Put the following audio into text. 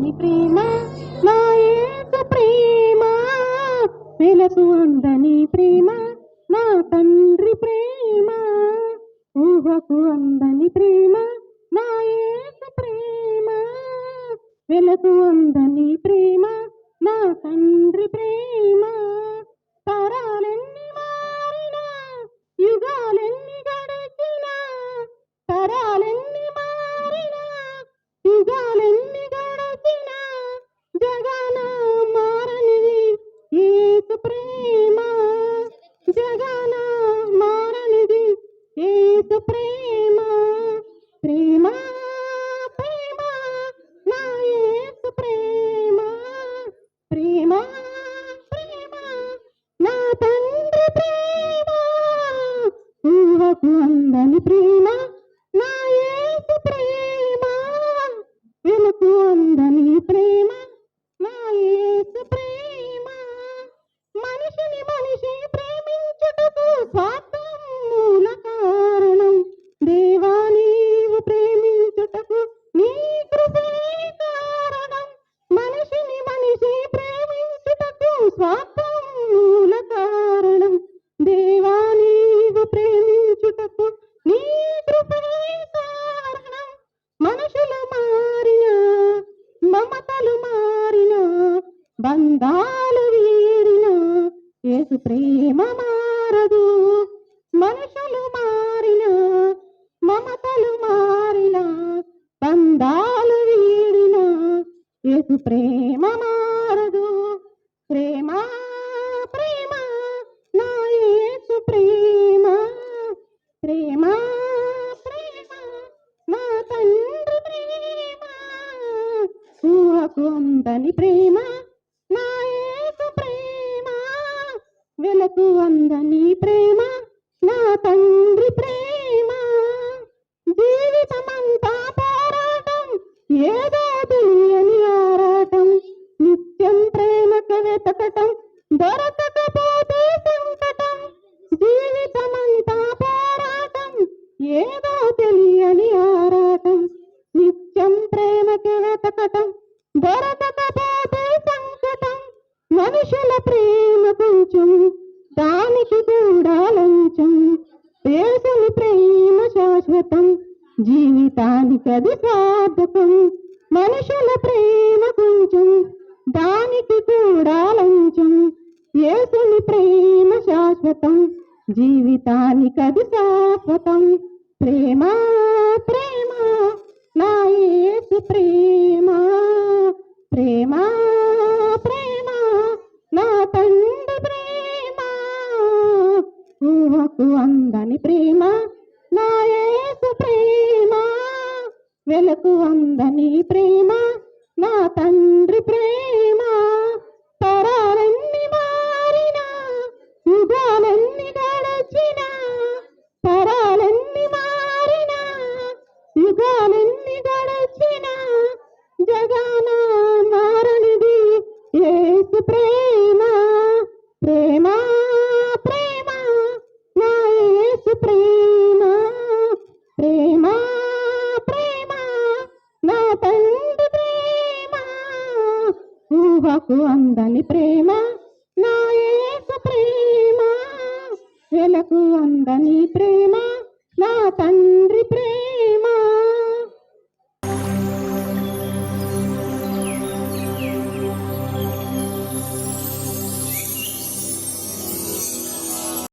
దాని ప్రేమ నా ఏసు ప్రేమ. వెలసు అందని ప్రేమ నా తండ్రి ప్రేమ. ఊహకు అందని ప్రేమ నా ఏసు ప్రేమ. వెలసు అందని ప్రేమ నా తండ్రి ప్రేమ. ఏసు ప్రేమ ప్రేమ ప్రేమ నా యేసు ప్రేమ ప్రేమ ప్రేమ నా తండ్రి ప్రేమ ఊహకు అందని ప్రేమ. స్వార్థం మూల కారణం. దేవా నీవు ప్రేమించుటకు నీ కృపే కారణం. మనుషులు మారిన మమతలు మారిన బంధాలు వీడిన యేసు ప్రేమ మారదు. మనుషులు మారిన మమతలు మారిన బంధాలు వీడిన యేసు ప్రేమ ఊహకు అందని ప్రేమ నా యేసు ప్రేమ. వెలకు అందని ప్రేమ నా తండ్రి ప్రేమ. జీవితమంతా పోరాటం ఏదో ప్రేమ కొంచెం దానికి కూడా లంచం దేశని ప్రేమ శాశ్వతం జీవితానికి అది సాధకం మనుషుల ప్రేమ కొంచెం దానికి కూడా లంచం యేసుని ప్రేమ శాశ్వతం జీవితానికి అది శాశ్వతం ప్రేమ ప్రేమ నా యేసు ప్రేమ ప్రేమ. వెలకు అందని ప్రేమ నా తండ్రి ప్రేమ. తరాలన్నీ మారినా యుగాలన్నీ గడచిన తరాలన్నీ మారినా యుగాలన్నీ గడచినా. జగన మారనిది ఏసు ప్రేమ. ఊహకు అందని ప్రేమ నా ప్రేమ. వెలకు అందని ప్రేమ నా తండ్రి